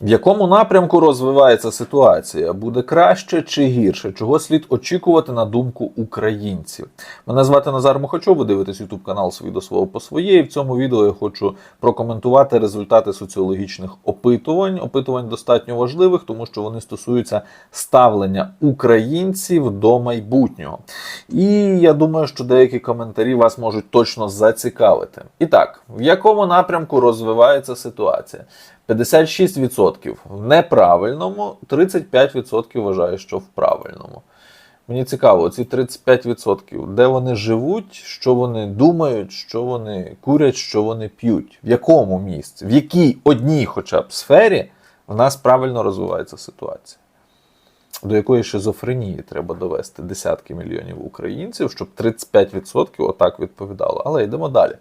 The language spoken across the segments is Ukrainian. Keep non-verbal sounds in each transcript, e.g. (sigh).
В якому напрямку розвивається ситуація? Буде краще чи гірше? Чого слід очікувати на думку українців? Мене звати Назар Мохачов, ви дивитесь YouTube канал «Свій до свого по своє. В цьому відео я хочу прокоментувати результати соціологічних опитувань. Опитувань достатньо важливих, тому що вони стосуються ставлення українців до майбутнього. І я думаю, що деякі коментарі вас можуть точно зацікавити. І так, в якому напрямку розвивається ситуація? 56% в неправильному, 35% вважає, що в правильному. Мені цікаво, ці 35%, де вони живуть, що вони думають, що вони курять, що вони п'ють, в якому місці, в якій одній хоча б сфері в нас правильно розвивається ситуація. До якої шизофренії треба довести десятки мільйонів українців, щоб 35% отак відповідало. Але йдемо далі.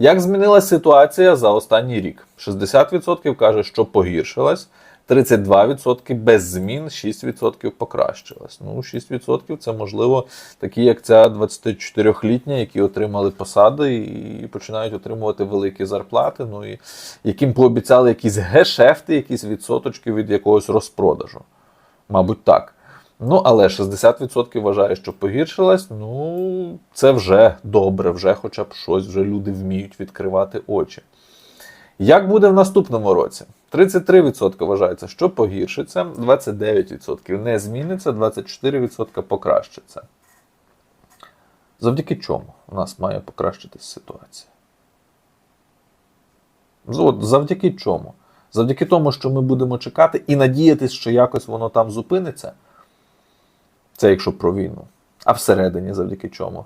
Як змінилася ситуація за останній рік? 60% каже, що погіршилась, 32% без змін, 6% покращилась. Ну, 6% це можливо такі, як ця 24-літня, які отримали посади і починають отримувати великі зарплати. Ну і яким пообіцяли якісь гешефти, якісь відсоточки від якогось розпродажу. Мабуть, так. Ну, але 60% вважає, що погіршилась. Ну, це вже добре, вже хоча б щось, вже люди вміють відкривати очі. Як буде в наступному році? 33% вважається, що погіршиться, 29% не зміниться, 24% покращиться. Завдяки чому у нас має покращитись ситуація? От, завдяки чому? Завдяки тому, що ми будемо чекати і надіятися, що якось воно там зупиниться. Це якщо про війну. А всередині завдяки чому?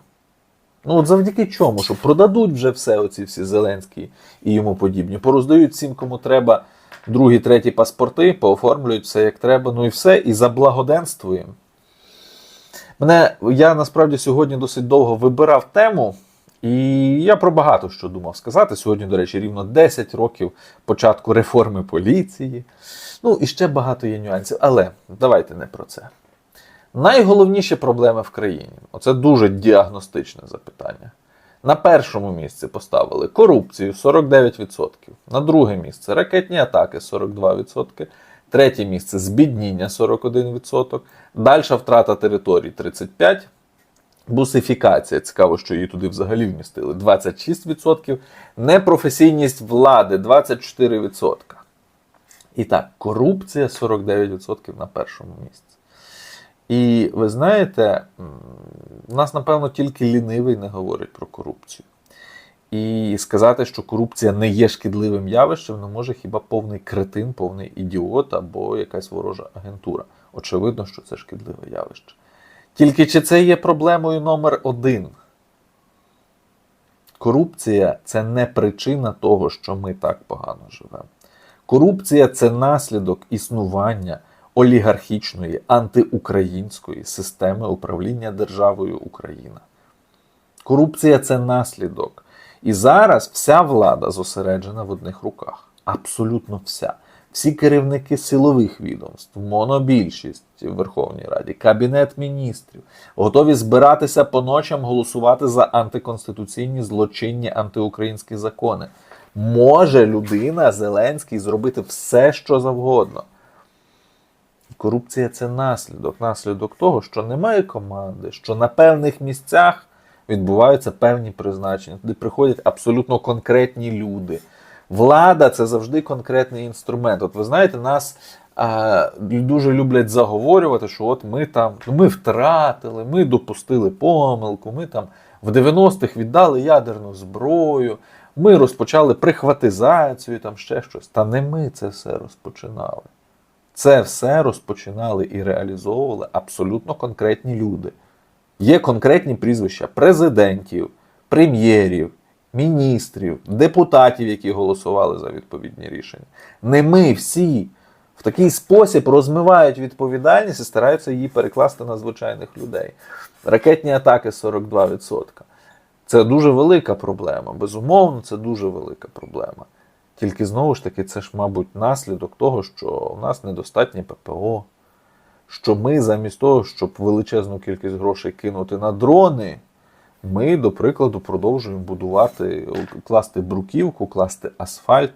Ну от завдяки чому? Що продадуть вже все, оці всі Зеленські і йому подібні. Пороздають всім, кому треба другі, треті паспорти, пооформлюють все як треба, ну і все, і заблагоденствуємо. Мене я насправді сьогодні досить довго вибирав тему, і я про багато що думав сказати. Сьогодні, до речі, рівно 10 років початку реформи поліції. Ну і ще багато є нюансів. Але давайте не про це. Найголовніші проблеми в країні оце дуже діагностичне запитання. На першому місці поставили корупцію 49%, на друге місце ракетні атаки 42%, третє місце збідніння 41%, далі втрата територій 35%, бусифікація, цікаво, що її туди взагалі вмістили 26%, непрофесійність влади 24%. І так, корупція 49% на першому місці. І ви знаєте, у нас, напевно, тільки лінивий не говорить про корупцію. І сказати, що корупція не є шкідливим явищем, не може хіба повний кретин, повний ідіот або якась ворожа агентура. Очевидно, що це шкідливе явище. Тільки чи це є проблемою номер один? Корупція це не причина того, що ми так погано живемо. Корупція це наслідок існування олігархічної антиукраїнської системи управління державою Україна. Корупція це наслідок. І зараз вся влада зосереджена в одних руках. Абсолютно вся. Всі керівники силових відомств, монобільшість в Верховній Раді, Кабінет міністрів готові збиратися по ночам голосувати за антиконституційні злочинні антиукраїнські закони. Може людина Зеленський зробити все, що завгодно. Корупція це наслідок. Наслідок того, що немає команди, що на певних місцях відбуваються певні призначення, туди приходять абсолютно конкретні люди. Влада це завжди конкретний інструмент. От ви знаєте, нас а, дуже люблять заговорювати, що от ми там ну, ми втратили, ми допустили помилку, ми там в 90-х віддали ядерну зброю, ми розпочали прихватизацію, там ще щось. Та не ми це все розпочинали. Це все розпочинали і реалізовували абсолютно конкретні люди. Є конкретні прізвища президентів, прем'єрів, міністрів, депутатів, які голосували за відповідні рішення. Не ми всі в такий спосіб розмивають відповідальність і стараються її перекласти на звичайних людей. Ракетні атаки 42%. Це дуже велика проблема. Безумовно, це дуже велика проблема. Тільки знову ж таки, це ж, мабуть, наслідок того, що у нас недостатнє ППО, що ми замість того, щоб величезну кількість грошей кинути на дрони, ми, до прикладу, продовжуємо будувати, класти бруківку, класти асфальт,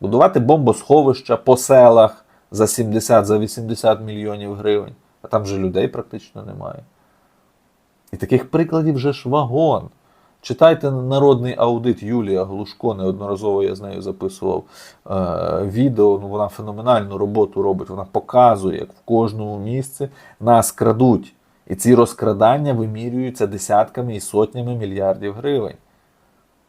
будувати бомбосховища по селах, за 70, за 80 мільйонів гривень, а там же людей практично немає. І таких прикладів вже ж вагон. Читайте народний аудит Юлія Глушко, неодноразово я з нею записував е, відео. Ну, вона феноменальну роботу робить. Вона показує, як в кожному місці нас крадуть. І ці розкрадання вимірюються десятками і сотнями мільярдів гривень.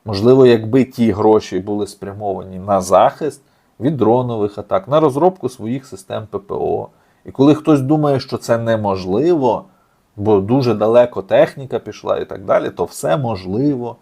Можливо, якби ті гроші були спрямовані на захист від дронових атак, на розробку своїх систем ППО. І коли хтось думає, що це неможливо, бо дуже далеко техніка пішла і так далі, то все можливо.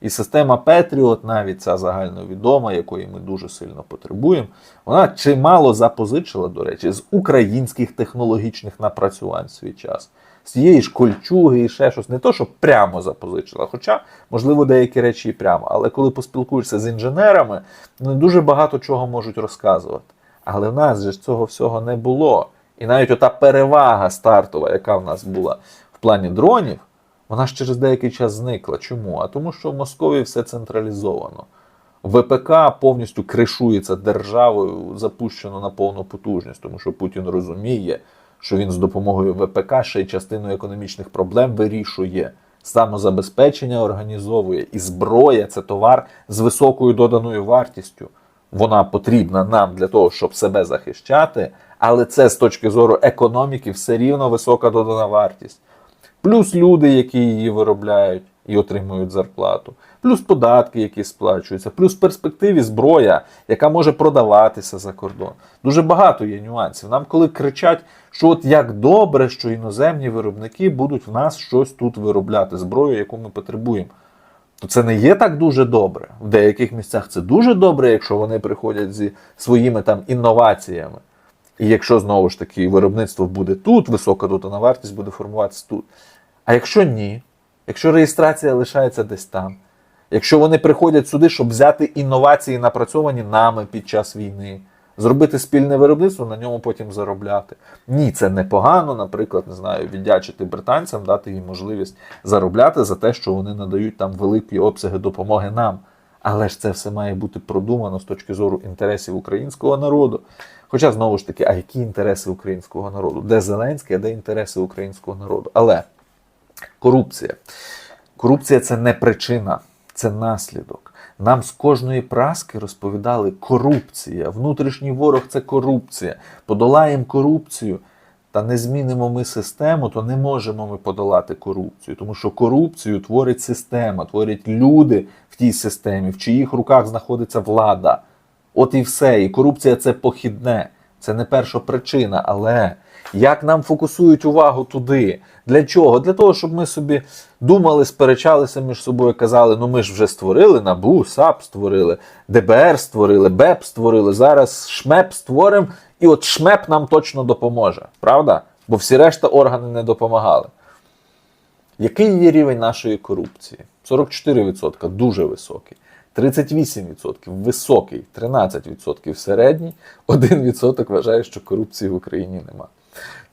І система Patriot, навіть ця загальновідома, якої ми дуже сильно потребуємо, вона чимало запозичила, до речі, з українських технологічних напрацювань в свій час. З тієї ж кольчуги і ще щось. Не то, що прямо запозичила, хоча, можливо, деякі речі і прямо. Але коли поспілкуєшся з інженерами, вони дуже багато чого можуть розказувати. Але в нас же цього всього не було. І навіть ота перевага стартова, яка в нас була в плані дронів, вона ж через деякий час зникла. Чому? А тому, що в Московії все централізовано. ВПК повністю кришується державою, запущено на повну потужність, тому що Путін розуміє, що він з допомогою ВПК ще й частину економічних проблем вирішує. Самозабезпечення організовує, і зброя це товар з високою доданою вартістю. Вона потрібна нам для того, щоб себе захищати, але це з точки зору економіки все рівно висока додана вартість. Плюс люди, які її виробляють і отримують зарплату, плюс податки, які сплачуються, плюс в перспективі зброя, яка може продаватися за кордон. Дуже багато є нюансів. Нам, коли кричать, що от як добре, що іноземні виробники будуть в нас щось тут виробляти, зброю, яку ми потребуємо. То це не є так дуже добре. В деяких місцях це дуже добре, якщо вони приходять зі своїми там інноваціями. І якщо знову ж таки виробництво буде тут, висока додана вартість буде формуватися тут. А якщо ні, якщо реєстрація лишається десь там, якщо вони приходять сюди, щоб взяти інновації, напрацьовані нами під час війни, зробити спільне виробництво, на ньому потім заробляти. Ні, це непогано, наприклад, не знаю, віддячити британцям, дати їм можливість заробляти за те, що вони надають там великі обсяги допомоги нам. Але ж це все має бути продумано з точки зору інтересів українського народу. Хоча, знову ж таки, а які інтереси українського народу? Де Зеленський, а де інтереси українського народу? Але корупція. Корупція це не причина, це наслідок. Нам з кожної праски розповідали корупція. Внутрішній ворог це корупція. Подолаємо корупцію. Та не змінимо ми систему, то не можемо ми подолати корупцію, тому що корупцію творить система, творять люди в тій системі, в чиїх руках знаходиться влада. От і все. І корупція це похідне, це не перша причина. Але як нам фокусують увагу туди? Для чого? Для того, щоб ми собі думали, сперечалися між собою, казали: ну ми ж вже створили НАБУ, САП створили, ДБР створили, БЕП створили. Зараз ШМЕП створимо, і от ШМЕП нам точно допоможе. Правда? Бо всі решта органи не допомагали. Який є рівень нашої корупції? 44% дуже високий. 38% високий, 13% середній, 1% вважає, що корупції в Україні нема.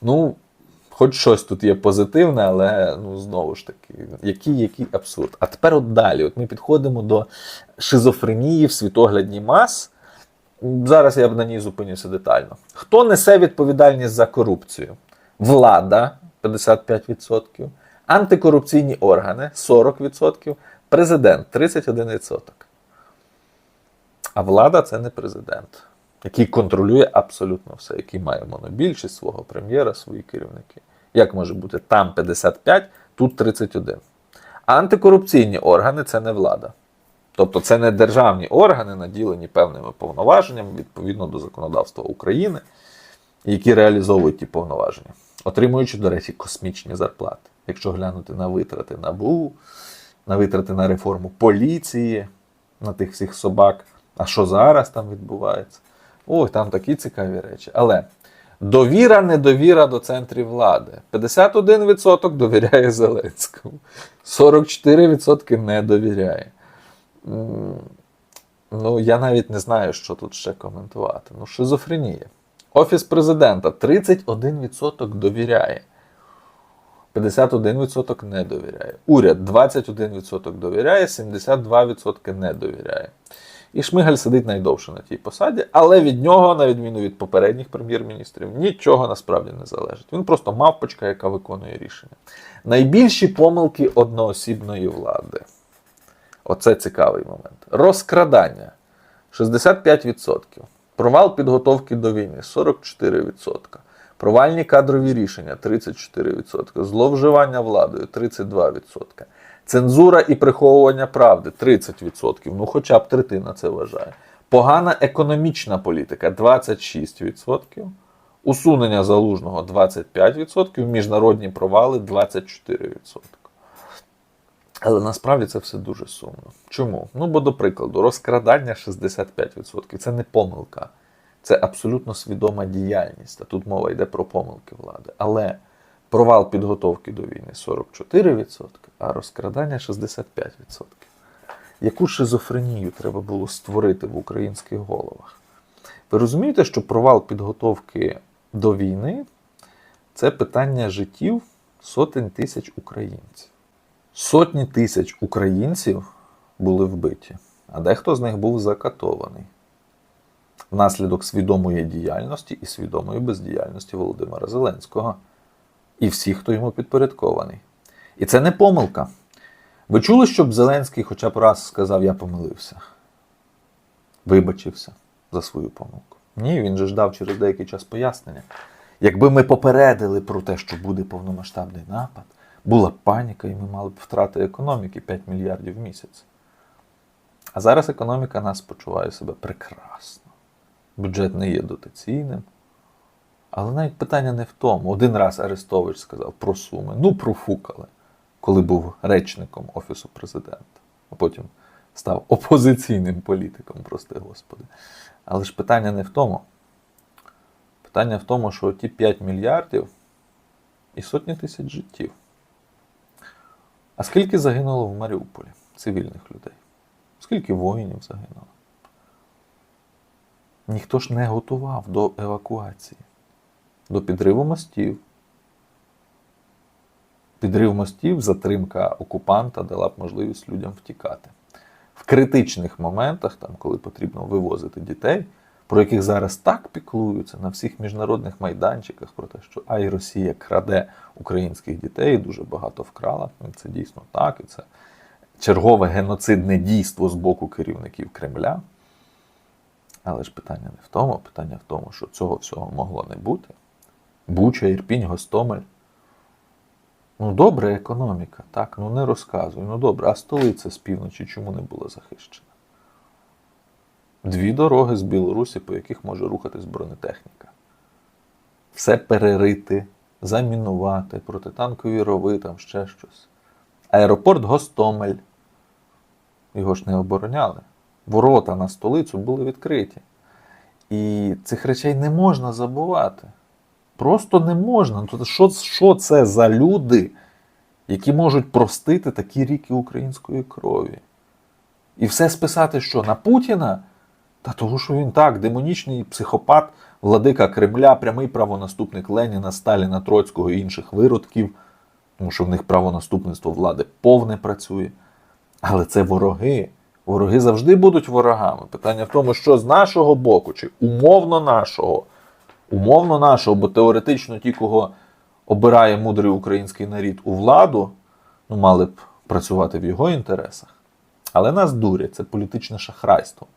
Ну, хоч щось тут є позитивне, але ну знову ж таки, який який абсурд. А тепер от далі. От ми підходимо до шизофренії в світоглядній мас. Зараз я б на ній зупинюся детально. Хто несе відповідальність за корупцію? Влада 55%, антикорупційні органи 40%, президент 31%. А влада це не президент, який контролює абсолютно все, який має монобільшість свого прем'єра, свої керівники. Як може бути там 55, тут 31. А антикорупційні органи це не влада. Тобто це не державні органи, наділені певними повноваженнями відповідно до законодавства України, які реалізовують ті повноваження, отримуючи, до речі, космічні зарплати. Якщо глянути на витрати НАБУ, на витрати на реформу поліції, на тих всіх собак. А що зараз там відбувається? Ой, там такі цікаві речі. Але довіра, недовіра до центрів влади. 51% довіряє Зеленському, 44% не довіряє. Ну, я навіть не знаю, що тут ще коментувати. Ну, шизофренія. Офіс президента 31% довіряє. 51% не довіряє. Уряд 21% довіряє, 72% не довіряє. І Шмигаль сидить найдовше на тій посаді, але від нього, на відміну від попередніх прем'єр-міністрів, нічого насправді не залежить. Він просто мавпочка, яка виконує рішення. Найбільші помилки одноосібної влади. Оце цікавий момент. Розкрадання 65%. Провал підготовки до війни 44%. Провальні кадрові рішення 34%. Зловживання владою 32%. Цензура і приховування правди 30%. Ну, хоча б третина це вважає. Погана економічна політика 26%. Усунення залужного 25%, міжнародні провали 24%. Але насправді це все дуже сумно. Чому? Ну, бо, до прикладу, розкрадання 65%. Це не помилка. Це абсолютно свідома діяльність. А тут мова йде про помилки влади. Але провал підготовки до війни 44%, а розкрадання 65%. Яку шизофренію треба було створити в українських головах? Ви розумієте, що провал підготовки до війни це питання життів сотень тисяч українців. Сотні тисяч українців були вбиті, а дехто з них був закатований внаслідок свідомої діяльності і свідомої бездіяльності Володимира Зеленського і всіх, хто йому підпорядкований. І це не помилка. Ви чули, щоб Зеленський хоча б раз сказав, я помилився, вибачився за свою помилку? Ні, він же ждав через деякий час пояснення. Якби ми попередили про те, що буде повномасштабний напад, була б паніка, і ми мали б втрати економіки 5 мільярдів в місяць. А зараз економіка нас почуває себе прекрасно. Бюджет не є дотаційним. Але навіть питання не в тому. Один раз Арестович сказав про суми. Ну, профукали, коли був речником Офісу президента, а потім став опозиційним політиком, прости Господи. Але ж питання не в тому. Питання в тому, що ті 5 мільярдів і сотні тисяч життів. А скільки загинуло в Маріуполі цивільних людей? Скільки воїнів загинуло? Ніхто ж не готував до евакуації, до підриву мостів. Підрив мостів, затримка окупанта дала б можливість людям втікати. В критичних моментах, там, коли потрібно вивозити дітей, про яких зараз так піклуються на всіх міжнародних майданчиках, про те, що ай Росія краде українських дітей, дуже багато вкрала. Це дійсно так, і це чергове геноцидне дійство з боку керівників Кремля. Але ж питання не в тому, питання в тому, що цього всього могло не бути. Буча, Ірпінь, Гостомель. Ну, добре, економіка, так, ну не розказуй. Ну добре, а столиця з півночі чому не була захищена? Дві дороги з Білорусі, по яких може рухатись бронетехніка. Все перерити, замінувати, протитанкові рови, там ще щось. Аеропорт Гостомель. Його ж не обороняли. Ворота на столицю були відкриті. І цих речей не можна забувати. Просто не можна. Ну, Що, що це за люди, які можуть простити такі ріки української крові? І все списати що? На Путіна? Та того, що він так, демонічний психопат, владика Кремля, прямий правонаступник Леніна, Сталіна, Троцького і інших виродків, тому що в них правонаступництво влади повне працює. Але це вороги. Вороги завжди будуть ворогами. Питання в тому, що з нашого боку, чи умовно нашого, умовно нашого, бо теоретично ті, кого обирає мудрий український нарід у владу, ну, мали б працювати в його інтересах. Але нас дурять, це політичне шахрайство.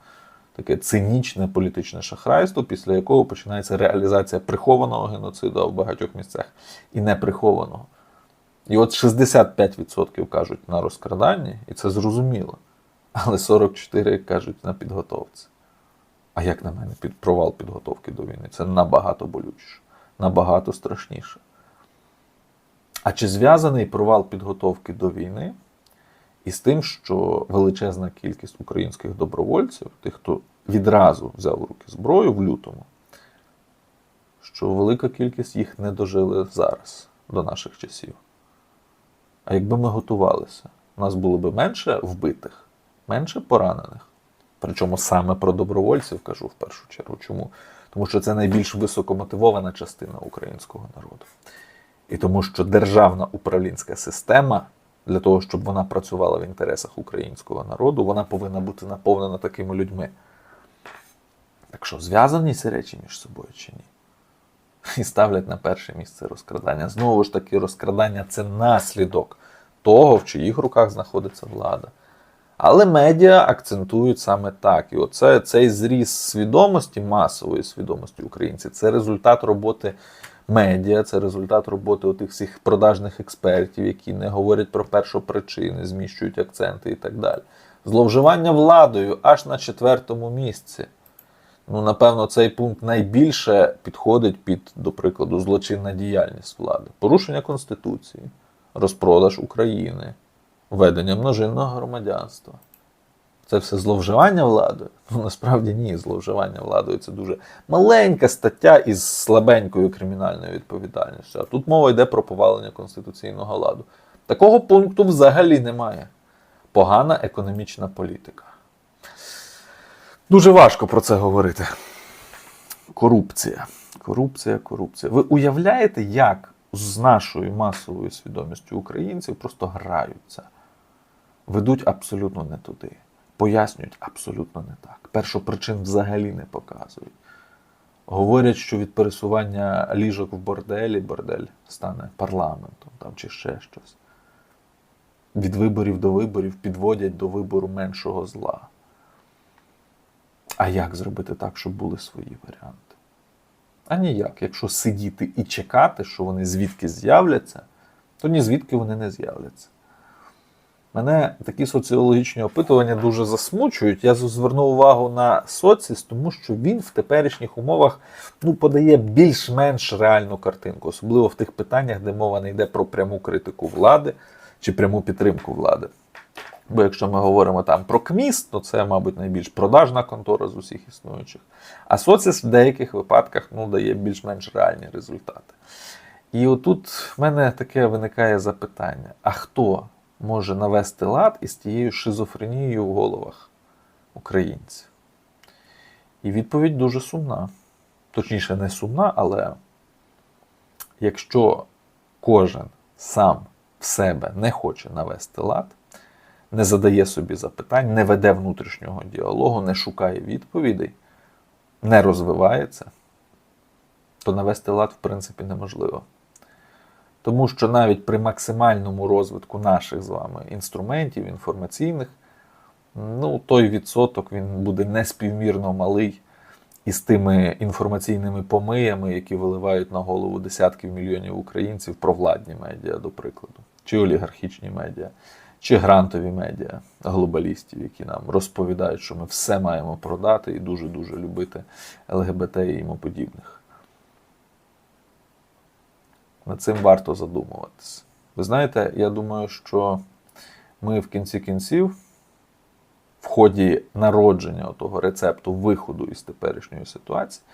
Таке цинічне політичне шахрайство, після якого починається реалізація прихованого геноциду в багатьох місцях і неприхованого. І от 65% кажуть на розкраданні, і це зрозуміло. Але 44% кажуть на підготовці. А як на мене, під провал підготовки до війни? Це набагато болючіше, набагато страшніше. А чи зв'язаний провал підготовки до війни із тим, що величезна кількість українських добровольців, тих, хто відразу взяв у руки зброю в лютому, що велика кількість їх не дожили зараз, до наших часів. А якби ми готувалися, у нас було б менше вбитих, менше поранених. Причому саме про добровольців кажу в першу чергу. Чому? Тому що це найбільш високомотивована частина українського народу. І тому що державна управлінська система Для того, щоб вона працювала в інтересах українського народу, вона повинна бути наповнена такими людьми. Так що, зв'язані ці речі між собою чи ні? І ставлять на перше місце розкрадання. Знову ж таки, розкрадання це наслідок того, в чиїх руках знаходиться влада. Але медіа акцентують саме так. І оце цей зріс свідомості, масової свідомості українців, це результат роботи медіа, це результат роботи отих всіх продажних експертів, які не говорять про першопричини, зміщують акценти і так далі. Зловживання владою аж на четвертому місці. Ну, напевно, цей пункт найбільше підходить під, до прикладу, злочинна діяльність влади, порушення Конституції, розпродаж України, введення множинного громадянства. Це все зловживання владою? (laughs) Ну, насправді ні, зловживання владою це дуже маленька стаття із слабенькою кримінальною відповідальністю. А тут мова йде про повалення конституційного ладу. Такого пункту взагалі немає. Погана економічна політика. Дуже важко про це говорити. Корупція. Корупція, корупція. Ви уявляєте, як з нашою масовою свідомістю українців просто граються, ведуть абсолютно не туди, пояснюють абсолютно не так. Першопричин взагалі не показують. Говорять, що від пересування ліжок в борделі бордель стане парламентом там, чи ще щось. Від виборів до виборів підводять до вибору меншого зла. А як зробити так, щоб були свої варіанти? А ніяк. Якщо сидіти і чекати, що вони звідки з'являться, то ні звідки вони не з'являться. Мене такі соціологічні опитування дуже засмучують. Я звернув увагу на соціс, тому що він в теперішніх умовах ну, подає більш-менш реальну картинку, особливо в тих питаннях, де мова не йде про пряму критику влади чи пряму підтримку влади. Бо якщо ми говоримо там про КМІС, то це, мабуть, найбільш продажна контора з усіх існуючих. А соціс в деяких випадках ну, дає більш-менш реальні результати. І отут в мене таке виникає запитання: а хто може навести лад із тією шизофренією в головах українців? І відповідь дуже сумна. Точніше, не сумна, але якщо кожен сам в себе не хоче навести лад, не задає собі запитань, не веде внутрішнього діалогу, не шукає відповідей, не розвивається, то навести лад, в принципі, неможливо. Тому що навіть при максимальному розвитку наших з вами інструментів, інформаційних, ну, той відсоток він буде неспівмірно малий із тими інформаційними помиями, які виливають на голову десятків мільйонів українців провладні медіа, до прикладу, чи олігархічні медіа чи грантові медіа глобалістів, які нам розповідають, що ми все маємо продати і дуже-дуже любити ЛГБТ і йому подібних. Над цим варто задумуватися. Ви знаєте, я думаю, що ми в кінці кінців, в ході народження того рецепту виходу із теперішньої ситуації,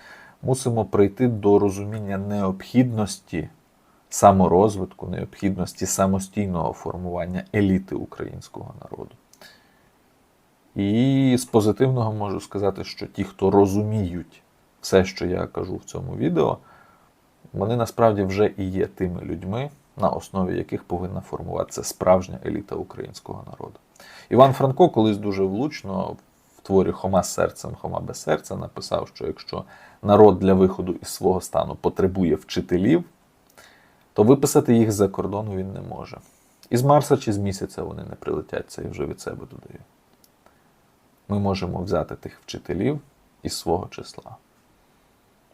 мусимо прийти до розуміння необхідності саморозвитку, необхідності самостійного формування еліти українського народу. І з позитивного можу сказати, що ті, хто розуміють все, що я кажу в цьому відео, вони насправді вже і є тими людьми, на основі яких повинна формуватися справжня еліта українського народу. Іван Франко колись дуже влучно в творі Хома серцем, Хома без серця написав, що якщо народ для виходу із свого стану потребує вчителів, то виписати їх за кордону він не може. Із Марса чи з місяця вони не прилетять, це я вже від себе додаю. Ми можемо взяти тих вчителів із свого числа.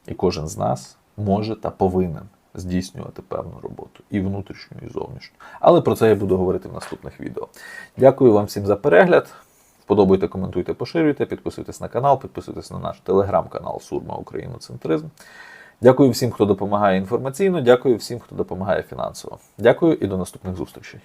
І кожен з нас може та повинен здійснювати певну роботу і внутрішню, і зовнішню. Але про це я буду говорити в наступних відео. Дякую вам всім за перегляд. Вподобайте, коментуйте, поширюйте, підписуйтесь на канал, підписуйтесь на наш телеграм-канал Сурма Україноцентризм. Дякую всім, хто допомагає інформаційно. Дякую всім, хто допомагає фінансово. Дякую і до наступних зустрічей.